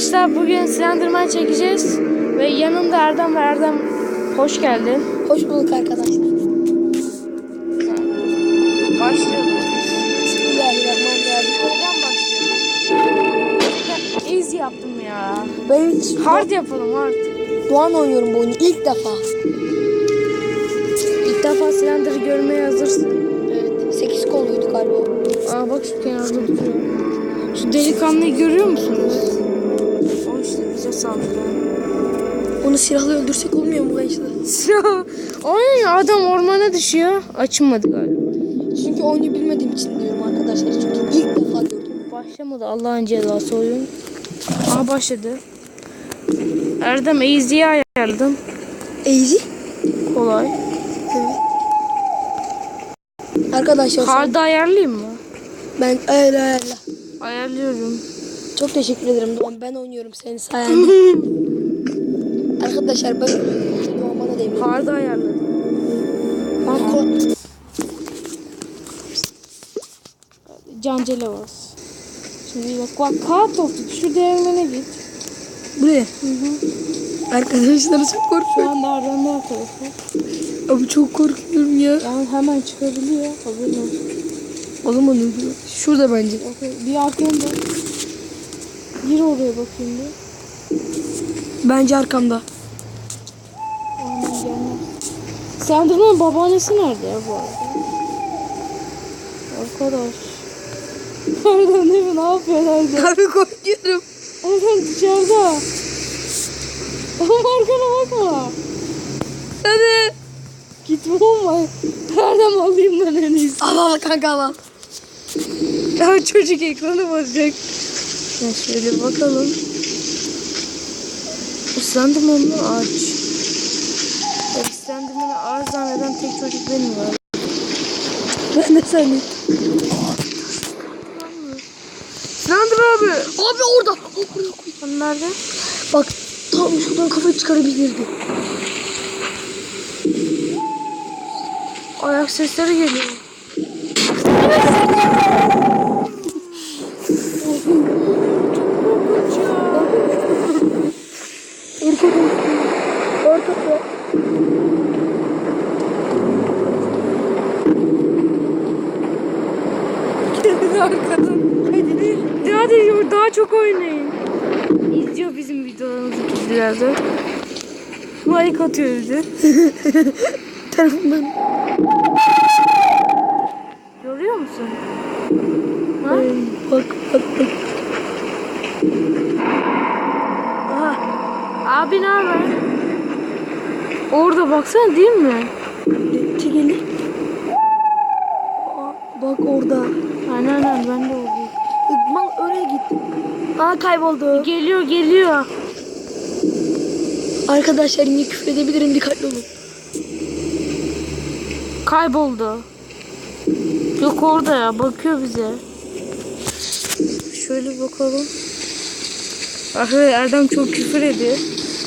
Arkadaşlar bugün Slenderman çekeceğiz. Ve yanımda Erdem var. Erdem hoş geldin. Hoş bulduk arkadaşlar. Başlayalım. Bismillahirrahmanirrahim. Oradan başlayalım. Easy yaptım ya. Ben hiç Hard yapalım hard. Doğan oynuyorum bu oyunu ilk defa. İlk defa Slender'ı görmeye hazırsın. Evet. 8 kolluydu galiba. Aa bak şu kenarda duruyor. Şu delikanlıyı görüyor musunuz? Saldırıyor. Onu silahla öldürsek olmuyor mu gençler? Aynen adam ormana düşüyor. Açılmadı galiba. Çünkü oyunu bilmediğim için diyorum arkadaşlar. Çünkü ilk defa gördüm. Başlamadı Allah'ın cezası oyun. Aha başladı. Erdem Easy'yi ayarladım. Easy. Kolay. Evet. Arkadaşlar Hard'ı ayarlayayım mı? ben öyle öyle. Ayarlıyorum. Çok teşekkür ederim Doğan. Ben oynuyorum senin sayende. arkadaşlar ben Doğan bana devre. Hard'ı ayarladım. Ben ko- Cancele bas. Şimdi bak bak kağıt toplu. Şu değirmene git. Buraya. Arkadaşlar çok Şu korkuyorum. anda Erdem var tarafı. Abi çok korkuyorum ya. Yani hemen çıkabiliyor. Haberin olsun. O zaman. Şurada bence. Okey. Bir arkaya bak. Gir oraya bakayım bir. Bence arkamda. Aynen gelmez. Slenderman'ın babaannesi nerede ya bu arada? Arkadaş. Erdem değil mi? Ne yapıyor Erdem? Abi korkuyorum. Erdem dışarıda. Oğlum arkana bakma. Hadi. Gitme olma. Erdem alayım ben en iyisi. Al al kanka al al. Ya çocuk ekranı bozacak. Ya şöyle bakalım. Slenderman'ı aç. Ya Slenderman'ı ağır zanneden tek çocuk benim var. Ben de seni. Slender abi. Abi orada. Al buraya koy. Nerede? Bak tam şuradan kafayı çıkarabilirdi. Ayak sesleri geliyor. Ortada. Ortada. Geldi arkadan. Hadi. Hadi daha çok oynayın. İzliyor bizim videolarımızı bizlerde. Like atıyor bize. Telefondan. Görüyor musun? Ha? Ay, bak bak bak. Aha. Abi ne haber? Orada baksana değil mi? Çekili. Aa, Bak orada. Aynen aynen ben de oradayım. Mal oraya git. Aa kayboldu. Geliyor geliyor. Arkadaşlar yine küfür edebilirim dikkatli olun. Kayboldu. Yok orada ya bakıyor bize. Şöyle bakalım. Ah Erdem çok küfür ediyor.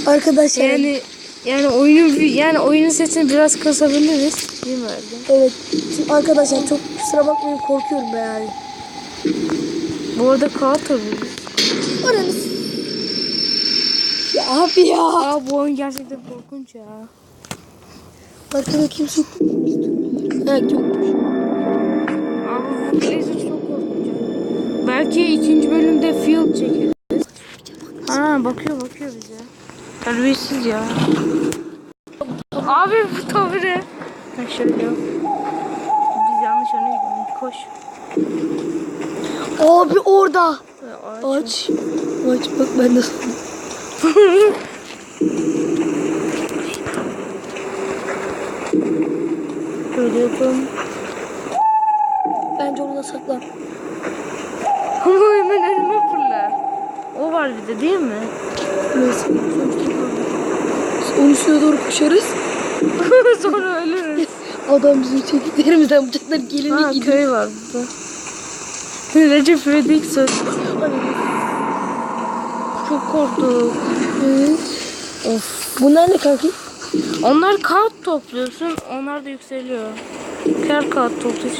Arkadaşlar. Yani yani oyunun yani oyunun sesini biraz kısabiliriz. Değil mi Erdem? Evet. Şimdi arkadaşlar çok kusura bakmayın korkuyorum ben yani. Bu arada kağıt alıyoruz. Oranız. Ya abi ya. Aa bu oyun gerçekten korkunç ya. Arkada kimse yok. Evet yokmuş. Abi bu Blazer çok korkunç. Belki ikinci bölümde field çekeriz. Ha bakıyor bakıyor bize. Terbiyesiz ya. Abi bu tavırı. Ha şöyle. Biz yanlış yöne gidiyoruz. Koş. Abi orada. Aç. Aç bak ben de Yapalım. Bence orada saklan. Ama hemen önüme fırlar. O var bir de değil mi? Neyse. Onun üstüne doğru koşarız. Sonra ölürüz. Adam bizim çekiklerimizden bıçaklar gelini Ha gidiyor. köy var burada. Recep İvedik söz. Çok korktum. Of. Bunlar ne kanki? Onlar kağıt topluyorsun. Onlar da yükseliyor. Her kağıt topluyor.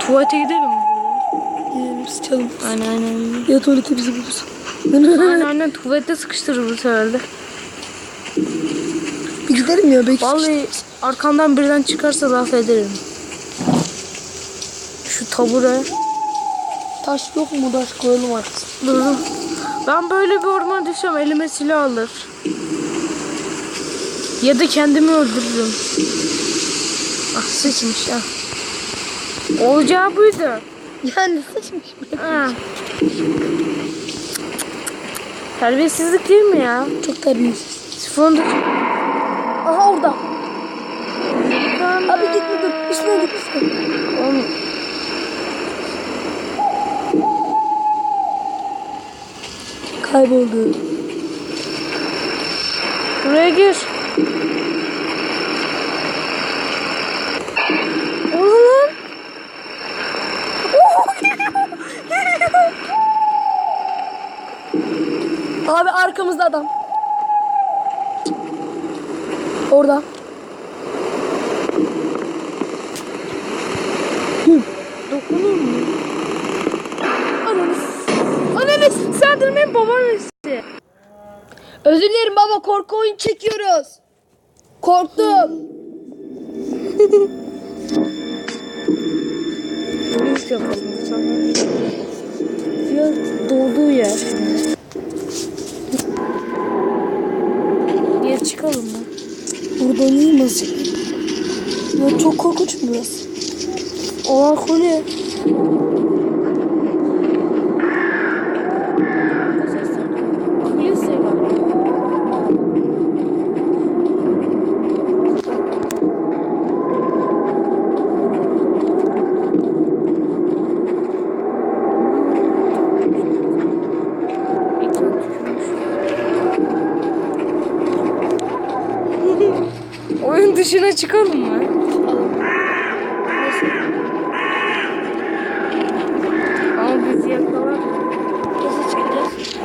Tuvalete gidelim mi? Gidelim sıçalım. Aynen aynen. Ya tuvalete bizi bulursun. Anneanne tuvalette sıkıştırır bu sefer de. Bir gidelim ya belki. Vallahi arkamdan birden çıkarsa laf ederim. Şu tabure. Taş yok mu taş koyalım arkasına. Dur. Ben böyle bir ormana düşsem elime silah alır. Ya da kendimi öldürürüm. Ah sıçmış ah. Olacağı buydu. Yani saçmış. Ha. Terbiyesizlik değil mi ya? Çok terbiyesiz. Sifonda Aha orada. Abi gitme dur. Üstüne git üstüne. Oğlum, Kayboldu. buraya gir. Oğlum. Abi arkamızda adam. Orada. Dokunur mu? Sendirmeyin babam işte. Özür dilerim baba korku oyun çekiyoruz. Korktum. Polis yapalım sana. Ya dolduğu yer. Geri çıkalım mı? Burada oynayayım azıcık. Ya çok korkunç burası. Oha. Kule Oyun dışına çıkalım mı? Ama bizi yakalar. Nasıl çıkacağız?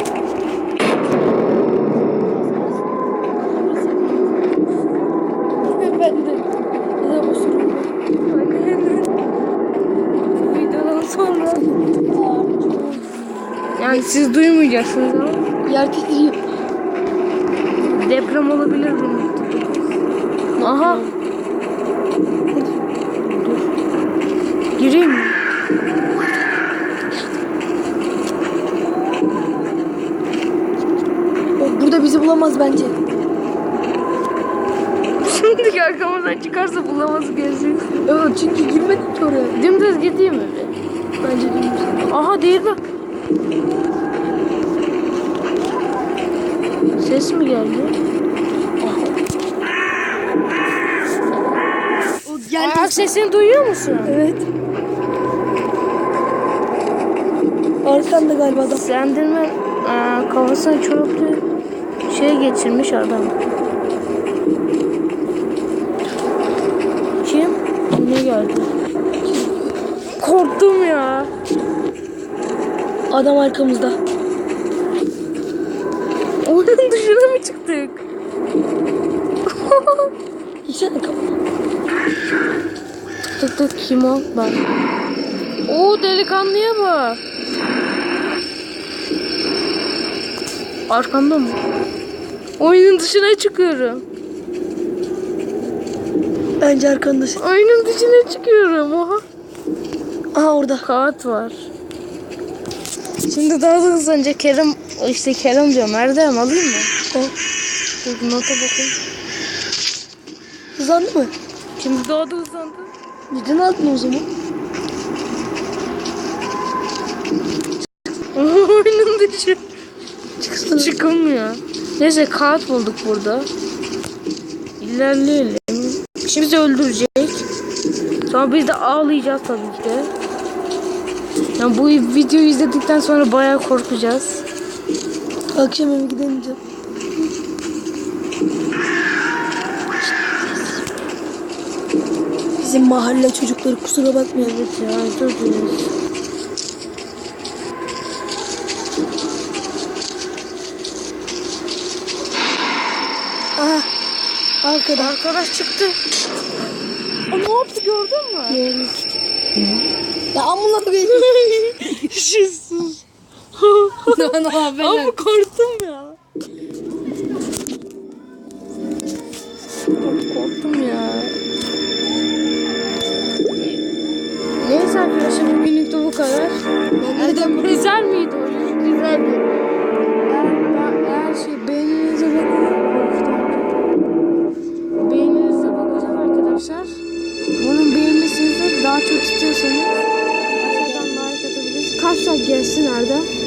ben de. Ne sorun? Bu videodan sonra. Yani siz duymayacaksınız ama Yer titriyor. deprem olabilir bunun. Aha. Gireyim mi? Burada bizi bulamaz bence. Şimdi arkamızdan çıkarsa bulamaz gelecek. Evet çünkü girmedik ki oraya. Dümdüz gideyim mi? Bence dümdüz. Aha değil mi? Ses mi geldi? O geldi. Ayak sesini duyuyor musun? Evet. Arkanda galiba adam. Sendirmen eee, kafasına çoraplı şey geçirmiş adam. Kim? Ne geldi? Korktum ya. Adam arkamızda. Oyun dışına mı çıktık? İçeride kapı. Tık tık kim o? Ben. Oo delikanlıya bak. Arkamda mı? Oyunun dışına çıkıyorum. Bence arkanda. Oyunun dışına çıkıyorum. Oha. Aha orada. Kağıt var. Şimdi daha da hızlanınca Kerem, işte Kerem diyorum. Erdem alayım mı? O. Dur nota bakayım. Hızlandı mı? Şimdi daha da hızlandı. Neden aldın o zaman? Oyunun dışı. Çıksana. Çıkılmıyor. Neyse kağıt bulduk burada. İlerleyelim. Şimdi bizi öldürecek. Sonra biz de ağlayacağız tabii ki de. Yani bu videoyu izledikten sonra bayağı korkacağız. Akşam eve gidemeyeceğim. Bizim mahalle çocukları kusura bakmayın. Ya özür dileriz. Aha. Arkada. Arkadaş çıktı. O ne yaptı gördün mü? Gördük. Ya amına koyayım. Şişsiz. ne haber Ama korktum ya. Korktum ya. Neyse arkadaşlar bugünlük de bu kadar. Neden buraya Güzel miydi oyun? Güzeldi. Eğer, eğer şey bakın. Beğeninize bakacağım arkadaşlar. Bunun beğenmesini daha çok istiyorsanız aşağıdan like atabiliriz. Kaç like gelsin Erdem?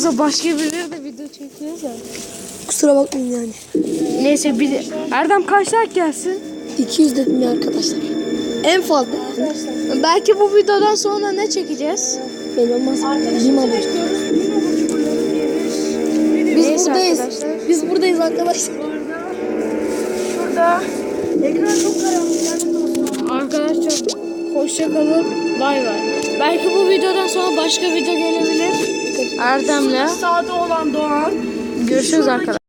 Yanımıza başka birileri de video çekiyoruz ya. Kusura bakmayın yani. Neyse bir de- Erdem kaç like gelsin? 200 dedim ya arkadaşlar. En fazla yani. Belki bu videodan sonra ne çekeceğiz? Ben olmaz. Bizim abur. Biz Neyse buradayız. arkadaşlar. Biz buradayız arkadaşlar. Şurada ekran çok karanlık. Arkadaşlar hoşça kalın. Bay bay. Belki bu videodan sonra başka video gelebilir. Erdem'le. Sağda olan Doğan. Görüşürüz arkadaşlar.